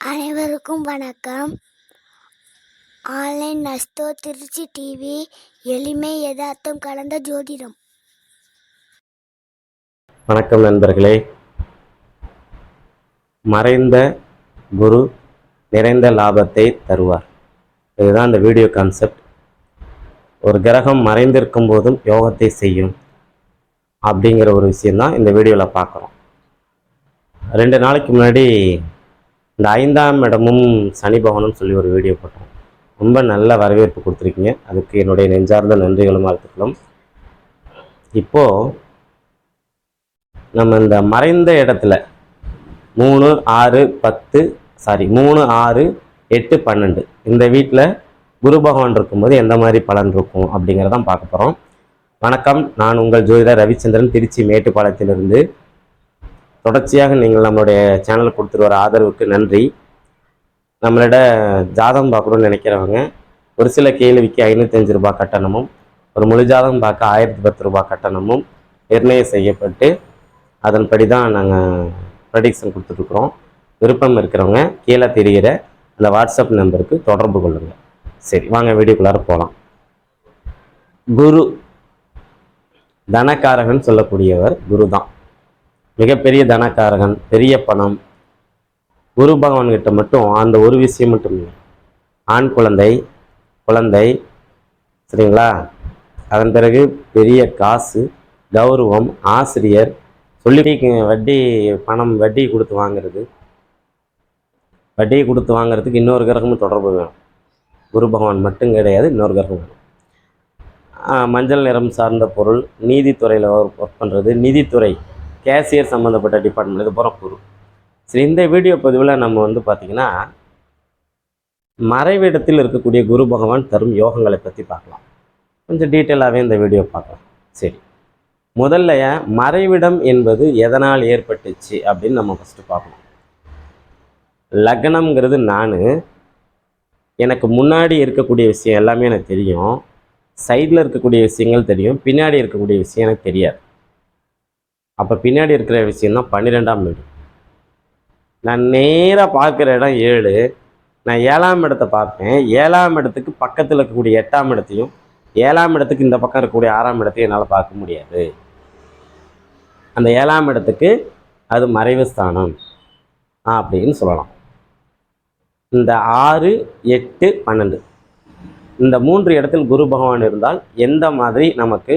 அனைவருக்கும் வணக்கம். Online நஸ்தோ Trichy TV எளிமை யதார்த்தம் கலந்த ஜோதிடம். வணக்கம் நண்பர்களே. மறைந்த குரு நிறைந்த லாபத்தை தருவார். இதுதான் இந்த வீடியோ கான்செப்ட் ஒரு கிரகம் மறைந்திருக்கும் போதும் யோகத்தை செய்யும் அப்படிங்கிற ஒரு விஷயம்தான் இந்த வீடியோவில் பார்க்குறோம். ரெண்டு நாளைக்கு முன்னாடி இந்த ஐந்தாம் இடமும் சனி பவனும் சொல்லி ஒரு வீடியோ போட்டோம். ரொம்ப நல்ல வரவேற்பு கொடுத்துருக்கீங்க. அதுக்கு என்னுடைய நெஞ்சார்ந்த நன்றிகளும் வாழ்த்துக்களும். இப்போது நம்ம இந்த மறைந்த இடத்துல மூணு ஆறு பத்து சாரி மூணு ஆறு எட்டு பன்னெண்டு. இந்த வீட்டில் குரு பகவான் இருக்கும்போது எந்த மாதிரி பலன் இருக்கும் அப்படிங்கிறதான் பார்க்க போகிறோம் வணக்கம். நான் உங்கள் ஜோதிடர் ரவிச்சந்திரன் திருச்சி மேட்டுப்பாளையத்திலிருந்து தொடர்ச்சியாக நீங்கள் நம்மளுடைய சேனல் கொடுத்துட்டு வர ஆதரவுக்கு நன்றி. நம்மளிட ஜாதகம் பார்க்கணும்னு நினைக்கிறவங்க ஒரு சில கேள்விக்கு ஐநூற்றஞ்சு ரூபாய் கட்டணமும் ஒரு முழு ஜாதகம் பார்க்க ஆயிரத்தி பத்து ரூபாய் கட்டணமும் நிர்ணயம் செய்யப்பட்டு அதன்படி தான் நாங்கள் ப்ரடிக்ஷன் கொடுத்துட்ருக்குறோம் விருப்பம் இருக்கிறவங்க கீழே தெரிகிற அந்த வாட்ஸ்அப் நம்பருக்கு தொடர்பு கொள்ளுங்கள் சரி வாங்க வீடியோக்குள்ளார போகலாம் குரு தனக்காரகன் சொல்லக்கூடியவர் குரு தான் மிகப்பெரிய தனக்காரகன் பெரிய பணம். குரு பகவான்கிட்ட மட்டும் அந்த ஒரு விஷயம் மட்டும் இல்லை. ஆண் குழந்தை குழந்தை சரிங்களா? அதன் பிறகு பெரிய காசு கௌரவம் ஆசிரியர். சொல்லி வட்டி பணம் வட்டி கொடுத்து வாங்குறது. வட்டியை கொடுத்து வாங்குறதுக்கு இன்னொரு கிரகமும் தொடர்பு வேணும். குரு பகவான் மட்டும் கிடையாது இன்னொரு கிரகம் வேணும். மஞ்சள் நிறம் சார்ந்த பொருள் நீதித்துறையில் ஒர்க் பண்ணுறது நீதித்துறை. கேசியர் சம்மந்தப்பட்ட டிபார்ட்மெண்ட் இது பூரா சரி இந்த வீடியோ பதிவில் நம்ம வந்து பார்த்திங்கன்னா மறைவிடத்தில் இருக்கக்கூடிய குரு பகவான் தரும் யோகங்களை பற்றி பார்க்கலாம். கொஞ்சம் டீட்டெயிலாகவே இந்த வீடியோ பார்க்கலாம். சரி முதல்ல மறைவிடம் என்பது எதனால் ஏற்பட்டுச்சு அப்படின்னு நம்ம ஃபஸ்ட்டு பார்க்கணும். லக்னம்ங்கிறது நான் எனக்கு முன்னாடி இருக்கக்கூடிய விஷயம் எல்லாமே எனக்கு தெரியும். சைடில் இருக்கக்கூடிய விஷயங்கள் தெரியும். பின்னாடி இருக்கக்கூடிய விஷயம் எனக்கு தெரியாது. அப்போ பின்னாடி இருக்கிற விஷயம் தான் பன்னிரெண்டாம் வீடு. நான் நேராக பார்க்குற இடம் ஏழு. நான் ஏழாம் இடத்தை பார்ப்பேன். ஏழாம் இடத்துக்கு பக்கத்தில் இருக்கக்கூடிய எட்டாம் இடத்தையும் ஏழாம் இடத்துக்கு இந்த பக்கம் இருக்கக்கூடிய ஆறாம் இடத்தையும் என்னால் பார்க்க முடியாது. அந்த ஏழாம் இடத்துக்கு அது மறைவு ஸ்தானம். அப்படின்னு சொல்லலாம். இந்த ஆறு எட்டு பன்னெண்டு. இந்த மூன்று இடத்தில் குரு பகவான் இருந்தால் எந்த மாதிரி நமக்கு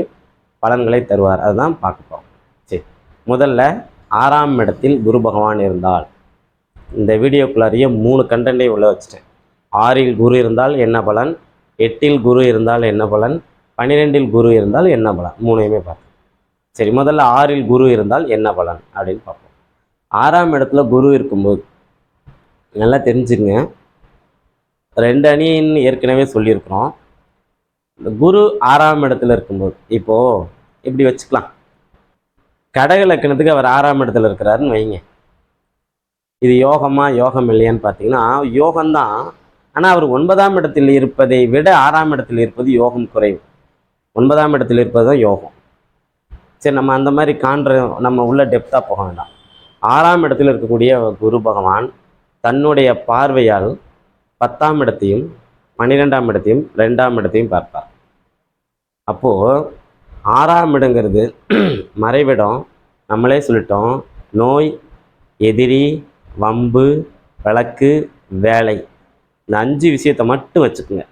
பலன்களை தருவார்? அதுதான் பார்க்க போகிறோம் முதல்ல ஆறாம் இடத்தில் குரு பகவான் இருந்தால். இந்த வீடியோக்குள்ளாரையே மூணு கண்டென்ட்டை உள்ள வச்சுட்டேன். ஆறில் குரு இருந்தால் என்ன பலன்? எட்டில் குரு இருந்தால் என்ன பலன்? பன்னிரெண்டில் குரு இருந்தால் என்ன பலன்? மூணையுமே பார்ப்போம். சரி முதல்ல ஆறில் குரு இருந்தால் என்ன பலன்? அப்படின்னு பார்ப்போம். ஆறாம் இடத்துல குரு இருக்கும்போது நல்லா தெரிஞ்சுங்க ரெண்டு அணின்னு ஏற்கனவே சொல்லியிருக்கிறோம். இந்த குரு ஆறாம் இடத்துல இருக்கும்போது இப்போது இப்படி வச்சுக்கலாம்? கடக லக்கணத்துக்கு அவர் ஆறாம் இடத்துல இருக்கிறாருன்னு வைங்க. இது யோகமா யோகம் இல்லையான்னு பார்த்தீங்கன்னா யோகம்தான். ஆனால் அவர் ஒன்பதாம் இடத்தில் இருப்பதை விட ஆறாம் இடத்தில் இருப்பது யோகம் குறைவு. ஒன்பதாம் இடத்தில் இருப்பது தான் யோகம். சரி நம்ம அந்த மாதிரி காண்ற நம்ம உள்ள டெப்த்தாக போக வேண்டாம். ஆறாம் இடத்தில் இருக்கக்கூடிய குரு பகவான் தன்னுடைய பார்வையால் பத்தாம் இடத்தையும் பன்னிரெண்டாம் இடத்தையும் ரெண்டாம் இடத்தையும் பார்ப்பார். அப்போது ஆறாம் இடங்கிறது மறைவிடம். நம்மளே சொல்லிட்டோம் நோய் எதிரி வம்பு வழக்கு வேலை. இந்த அஞ்சு விஷயத்தை மட்டும் வச்சுக்கோங்க.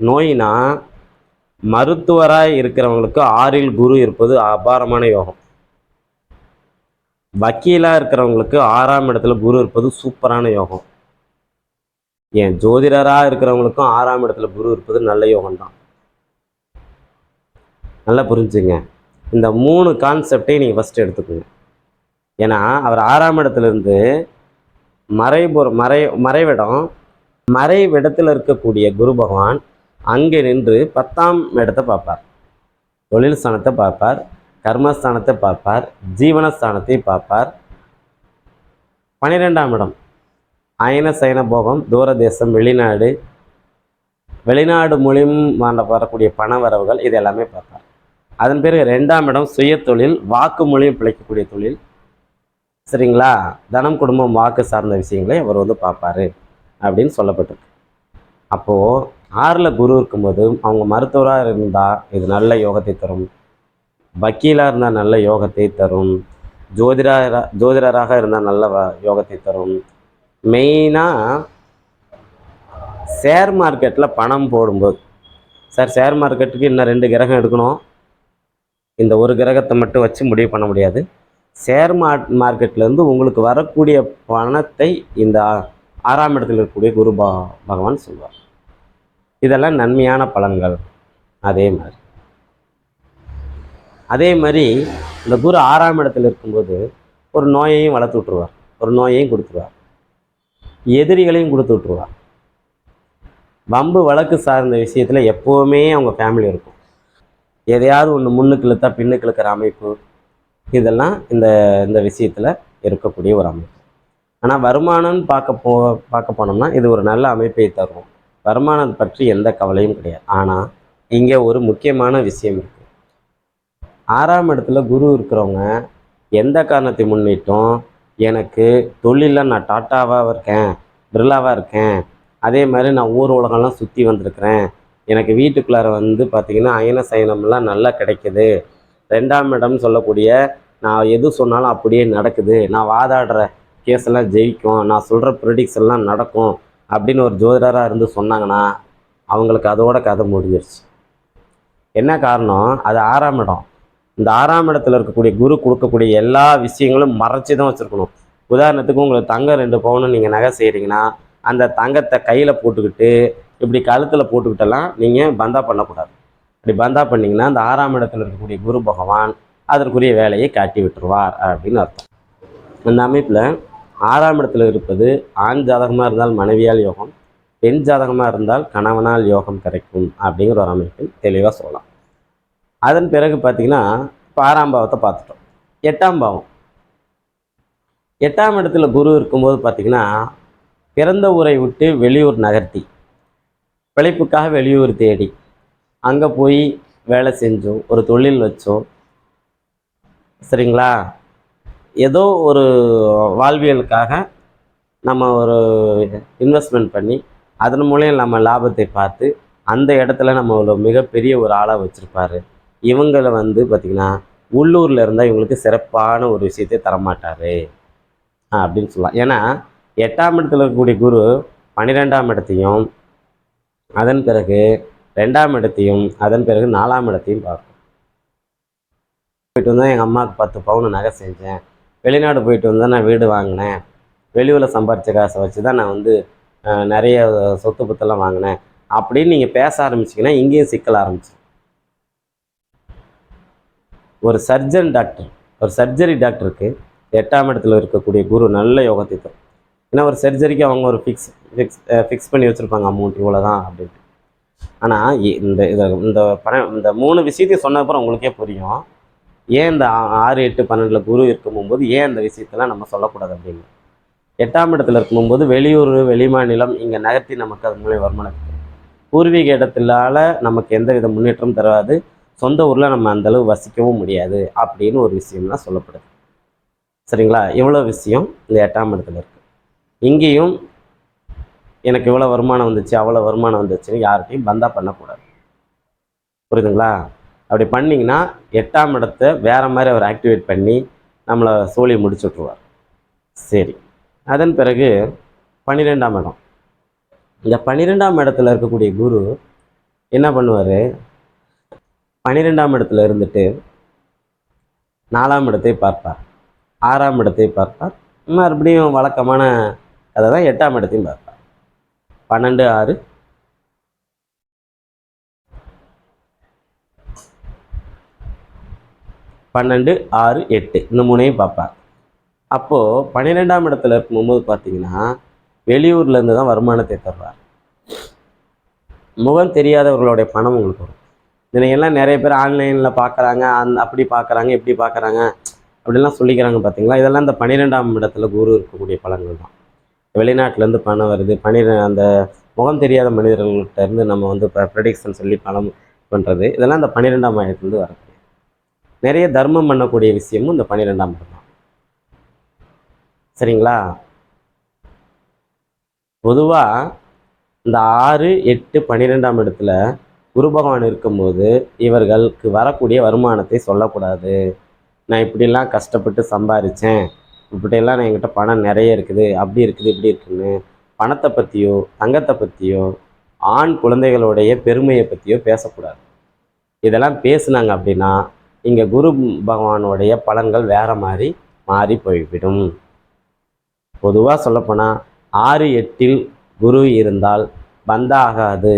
நோயினா மருத்துவராக இருக்கிறவங்களுக்கு ஆறில் குரு இருப்பது அபாரமான யோகம். வக்கீலாக இருக்கிறவங்களுக்கு ஆறாம் இடத்துல குரு இருப்பது சூப்பரான யோகம். ஏன் ஜோதிடராக இருக்கிறவங்களுக்கும் ஆறாம் இடத்துல குரு இருப்பது நல்ல யோகம் தான் நல்லா புரிஞ்சுங்க. இந்த மூணு கான்செப்டையும் நீங்கள் ஃபஸ்ட்டு எடுத்துக்கோங்க. ஏன்னா அவர் ஆறாம் இடத்துலேருந்து மறைபுற மறை மறைவிடம் மறைவிடத்தில் இருக்கக்கூடிய குரு பகவான் அங்கே நின்று பத்தாம் இடத்தை பார்ப்பார். தொழில் ஸ்தானத்தை பார்ப்பார் கர்மஸ்தானத்தை பார்ப்பார் ஜீவனஸ்தானத்தை பார்ப்பார். பன்னிரெண்டாம் இடம். அயன சயன போகம் தூரதேசம் வெளிநாடு வெளிநாடு மூலியமாக வரக்கூடிய பண வரவுகள் இது எல்லாமே பார்ப்பார். அதன் பிறகு ரெண்டாம் இடம் சுய தொழில் வாக்கு மூலியம் பிழைக்கக்கூடிய தொழில். சரிங்களா? தனம் குடும்பம் வாக்கு சார்ந்த விஷயங்களை அவர் வந்து பார்ப்பார் அப்படின்னு சொல்லப்பட்டிருக்கு. அப்போது ஆறில் குரு இருக்கும்போது அவங்க மருத்துவராக இருந்தால் இது நல்ல யோகத்தை தரும். வக்கீலாக இருந்தால் நல்ல யோகத்தை தரும். ஜோதிடரா ஜோதிடராக இருந்தால் நல்ல வ- யோகத்தை தரும். மெயினாக ஷேர் மார்க்கெட்டில் பணம் போடும்போது. சார் ஷேர் மார்க்கெட்டுக்கு இன்னும் ரெண்டு கிரகம் எடுக்கணும். இந்த ஒரு கிரகத்தை மட்டும் வச்சு முடிவு பண்ண முடியாது. ஷேர் மார்க் மார்க்கெட்லேருந்து உங்களுக்கு வரக்கூடிய பணத்தை இந்த ஆறாம் இடத்தில் இருக்கக்கூடிய குரு பா பகவான் சொல்வார். இதெல்லாம் நன்மையான பலன்கள். அதே மாதிரி. அதே மாதிரி இந்த குரு ஆறாம் இடத்துல இருக்கும்போது ஒரு நோயையும் வளர்த்து விட்ருவார் ஒரு நோயையும் கொடுத்துருவார். எதிரிகளையும் கொடுத்து விட்ருவார் வம்பு வழக்கு சார்ந்த விஷயத்தில் எப்போவுமே அவங்க ஃபேமிலி இருக்கும். எதையாவது ஒன்று முன்னுக்கு இழுத்தா பின்னுக்கு இழுக்கிற அமைப்பு இதெல்லாம் இந்த இந்த விஷயத்தில் இருக்கக்கூடிய ஒரு அமைப்பு. ஆனால் வருமானம்னு பார்க்க போ பார்க்க போனோம்னா இது ஒரு நல்ல அமைப்பை தரும். வருமானம் பற்றி எந்த கவலையும் கிடையாது. ஆனால் இங்கே ஒரு முக்கியமான விஷயம் இருக்குது ஆறாம் இடத்துல குரு இருக்கிறவங்க எந்த காரணத்தை முன்னிட்டும் எனக்கு தொழிலில் நான் டாட்டாவாக இருக்கேன் பிர்லாவாக இருக்கேன் அதே மாதிரி நான் ஊர் உலகம்லாம் சுற்றி வந்திருக்கிறேன் எனக்கு வீட்டுக்குள்ளார வந்து பார்த்திங்கன்னா அயன சயனம்லாம் நல்லா கிடைக்குது. ரெண்டாம் இடம் சொல்லக்கூடிய நான் எது சொன்னாலும் அப்படியே நடக்குது. நான் வாதாடுற கேஸ் எல்லாம் ஜெயிக்கும். நான் சொல்கிற ப்ரிடிக்ஷன்லாம் நடக்கும் அப்படின்னு ஒரு ஜோதிடராக இருந்து சொன்னாங்கன்னா அவங்களுக்கு அதோட கதை முடிஞ்சிருச்சு. என்ன காரணம்? அது ஆறாம் இடம். இந்த ஆறாம் இடத்துல இருக்கக்கூடிய குரு கொடுக்கக்கூடிய எல்லா விஷயங்களும் மறைச்சி தான் வச்சுருக்கணும். உதாரணத்துக்கு உங்களுக்கு தங்கம் ரெண்டு பவுனும் நீங்கள் நகை செய்கிறீங்கன்னா அந்த தங்கத்தை கையில் போட்டுக்கிட்டு இப்படி கழுத்தில் போட்டுக்கிட்டெல்லாம் நீங்கள் பந்தா பண்ணக்கூடாது. இப்படி பந்தா பண்ணிங்கன்னா அந்த ஆறாம் இடத்துல இருக்கக்கூடிய குரு பகவான் அதற்குரிய வேலையை காட்டி விட்டுருவார் அப்படின்னு அர்த்தம். இந்த அமைப்பில் ஆறாம் இடத்துல இருப்பது ஆண் ஜாதகமாக இருந்தால் மனைவியால் யோகம் பெண் ஜாதகமாக இருந்தால் கணவனால் யோகம் கிடைக்கும் அப்படிங்கிற ஒரு அமைப்பில் தெளிவாக சொல்லலாம். அதன் பிறகு பார்த்திங்கன்னா இப்போ ஆறாம் பாவத்தை பார்த்துட்டோம். எட்டாம் பாவம். எட்டாம் இடத்துல குரு இருக்கும்போது பார்த்தீங்கன்னா பிறந்த ஊரை விட்டு வெளியூர் நகர்த்தி பிழைப்புக்காக வெளியூர் தேடி அங்கே போய் வேலை செஞ்சோம் ஒரு தொழில் வச்சோம். சரிங்களா? ஏதோ ஒரு வாழ்வியலுக்காக நம்ம ஒரு இன்வெஸ்ட்மெண்ட் பண்ணி அதன் மூலயம் நம்ம லாபத்தை பார்த்து அந்த இடத்துல நம்ம ஒரு மிகப்பெரிய ஒரு ஆளாக வச்சுருப்பாரு. இவங்களை வந்து பார்த்திங்கன்னா உள்ளூரில் இருந்தால் இவங்களுக்கு சிறப்பான ஒரு விஷயத்தை தரமாட்டார். அப்படின்னு சொல்லலாம். ஏன்னா எட்டாம் இடத்துல இருக்கக்கூடிய குரு பன்னிரெண்டாம் இடத்தையும் அதன் பிறகு ரெண்டாம் இடத்தையும் அதன் பிறகு நாலாம் இடத்தையும் பார்க்கும் போயிட்டு வந்தால் எங்கள் அம்மாவுக்கு பத்து பவுன் நகை செஞ்சேன். வெளிநாடு போயிட்டு வந்தால் நான் வீடு வாங்கினேன். வெளியூரில் சம்பாரித்த காசை வச்சு தான் நான் வந்து நிறைய சொத்து பத்தெல்லாம் வாங்கினேன். அப்படின்னு நீங்கள் பேச ஆரம்பிச்சிங்கன்னா இங்கேயும் சிக்கல் ஆரம்பிச்சிடும் ஒரு சர்ஜன் டாக்டர் ஒரு சர்ஜரி டாக்டருக்கு எட்டாம் இடத்துல இருக்கக்கூடிய குரு நல்ல யோகத்தை தரும். ஏன்னா ஒரு சர்ஜரிக்கு அவங்க ஒரு ஃபிக்ஸ் ஃபிக்ஸ் ஃபிக்ஸ் பண்ணி வச்சுருப்பாங்க அமௌண்ட் இவ்வளோ தான் அப்படின்ட்டு ஆனால் இந்த இதை இந்த பண இந்த மூணு விஷயத்தையும் சொன்னதுக்கப்புறம் உங்களுக்கே புரியும். ஏன் இந்த ஆ- ஆறு எட்டு பன்னெண்டில் குரு இருக்கும்போது ஏன் இந்த விஷயத்தெல்லாம் நம்ம சொல்லக்கூடாது அப்படின்னு எட்டாம் இடத்துல இருக்கும்போது வெளியூர் வெளிமாநிலம் இங்கே நகர்த்தி நமக்கு அது மூலியம் வருமானம் பூர்வீக இடத்திலால நமக்கு எந்த வித முன்னேற்றம் தராது. சொந்த ஊரில் நம்ம அந்த அளவு வசிக்கவும் முடியாது அப்படின்னு ஒரு விஷயம்லாம் சொல்லப்படுது. சரிங்களா? இவ்வளோ விஷயம் இந்த எட்டாம் இடத்துல இருக்குது இங்கேயும் எனக்கு இவ்வளோ வருமானம் வந்துச்சு அவ்வளோ வருமானம் வந்துச்சுன்னு யார்கிட்டையும் பந்தா பண்ணக்கூடாது. புரியுதுங்களா? அப்படி பண்ணிங்கன்னா எட்டாம் இடத்த வேறு மாதிரி அவர் ஆக்டிவேட் பண்ணி நம்மளை சோழி முடிச்சு விட்ருவார் சரி. அதன் பிறகு பன்னிரெண்டாம் இடம். இந்த பன்னிரெண்டாம் இடத்துல இருக்கக்கூடிய குரு என்ன பண்ணுவார்? பன்னிரெண்டாம் இடத்துல இருந்துட்டு நாலாம் இடத்தை பார்ப்பார். ஆறாம் இடத்தை பார்ப்பார். மறுபடியும் வழக்கமான அதை தான் எட்டாம் இடத்தையும் பார்ப்பார் பன்னெண்டு ஆறு. பன்னெண்டு ஆறு எட்டு. இந்த மூணையும் பார்ப்பார் அப்போது பன்னிரெண்டாம் இடத்துல இருக்கும்போது பார்த்தீங்கன்னா வெளியூர்லேருந்து தான் வருமானத்தை தர்றார் முகம் தெரியாதவர்களுடைய பணம் உங்களுக்கு வரும். இதனையெல்லாம் நிறைய பேர் ஆன்லைனில் பார்க்குறாங்க அந் அப்படி பார்க்குறாங்க இப்படி பார்க்குறாங்க அப்படிலாம் சொல்லிக்கிறாங்க பார்த்தீங்களா? இதெல்லாம் இந்த பன்னிரெண்டாம் இடத்துல குரு இருக்கக்கூடிய பலன்கள் தான். வெளிநாட்டிலேருந்து பணம் வருது. பணி அந்த முகம் தெரியாத மனிதர்கள்ட்ட இருந்து நம்ம வந்து ப்ரெடிக்ஷன் சொல்லி பணம் பண்ணுறது இதெல்லாம் இந்த பன்னிரெண்டாம் இடத்துலேருந்து வரக்கூடிய. நிறைய தர்மம் பண்ணக்கூடிய விஷயமும் இந்த பன்னிரெண்டாம் இடம் தான். சரிங்களா? பொதுவாக இந்த ஆறு எட்டு பன்னிரெண்டாம் இடத்துல குரு பகவான் இருக்கும்போது இவர்களுக்கு வரக்கூடிய வருமானத்தை சொல்லக்கூடாது. நான் இப்படிலாம் கஷ்டப்பட்டு சம்பாரித்தேன் இப்படியெல்லாம் நான் என்கிட்ட பணம் நிறைய இருக்குது அப்படி இருக்குது இப்படி இருக்குன்னு பணத்தை பற்றியோ தங்கத்தை பற்றியோ ஆண் குழந்தைகளுடைய பெருமையை பற்றியோ பேசக்கூடாது. இதெல்லாம் பேசுனாங்க அப்படின்னா இங்கே குரு பகவானுடைய பலன்கள் வேற மாதிரி மாறி போய்விடும். பொதுவாக சொல்லப்போனால் ஆறு எட்டில் குரு இருந்தால் பந்தாகாது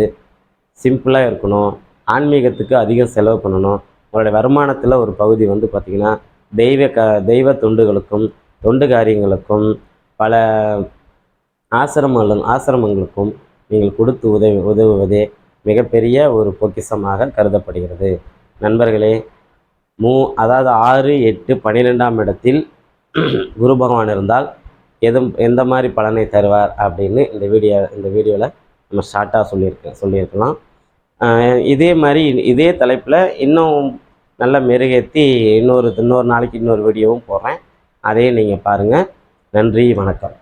சிம்பிளாக இருக்கணும் ஆன்மீகத்துக்கு அதிகம் செலவு பண்ணணும். உங்களுடைய வருமானத்தில் ஒரு பகுதி வந்து பார்த்திங்கன்னா தெய்வ க தெய்வ தொண்டுகளுக்கும் தொண்டு காரியங்களுக்கும் பல ஆசிரமங்களும் ஆசிரமங்களுக்கும் நீங்கள் கொடுத்து உதவி உதவுவதே மிகப்பெரிய ஒரு பொக்கிஷமாக கருதப்படுகிறது. நண்பர்களே மூ அதாவது ஆறு எட்டு பன்னிரெண்டாம் இடத்தில் குரு பகவான் இருந்தால் எதும் எந்த மாதிரி பலனை தருவார் அப்படின்னு இந்த வீடியோ இந்த வீடியோவில் நம்ம ஷார்ட்டாக சொல்லியிருக்கேன் சொல்லியிருக்கலாம். இதே மாதிரி இதே தலைப்பில் இன்னும் நல்ல மெருகேற்றி இன்னொரு இன்னொரு நாளைக்கு இன்னொரு வீடியோவும் போடுறேன். அதையும் நீங்கள் பாருங்கள் நன்றி வணக்கம்.